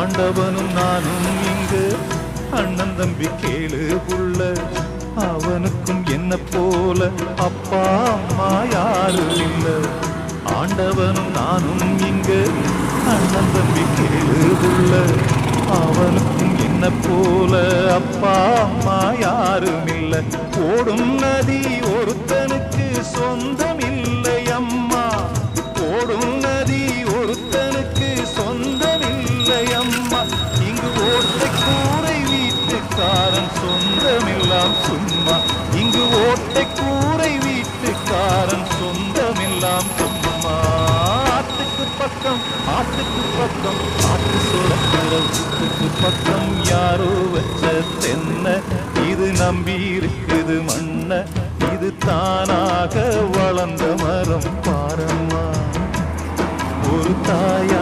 ஆண்டவனும் நானும் இங்கு. அண்ணன் தம்பி கேளு உள்ள. அவனுக்கும் என்ன போல? அப்பா அம்மா யாரும் இல்லை. ஆண்டவனும் நானும் இங்கு. அண்ணன் தம்பி கேளு உள்ள. அவனுக்கும் என்ன போல? அப்பா அம்மா யாரும் இல்லை. ஓடும் நதி சொந்தமெல்லாம் சும்மா இங்கு ஓட்டை கூரை வீட்டுக்காரன் சொந்தமெல்லாம் சும்மா. ஆத்துக்கு பக்கம் ஆத்துக்கு பக்கம் ஆத்து சுரக்கிற ஊத்துக்கு பக்கம் யாரோ வச்ச தென்ன. இது நம்பி இருக்குது மண்ண இது தானாக வளர்ந்த மரம். பாரம்மா ஒரு தாய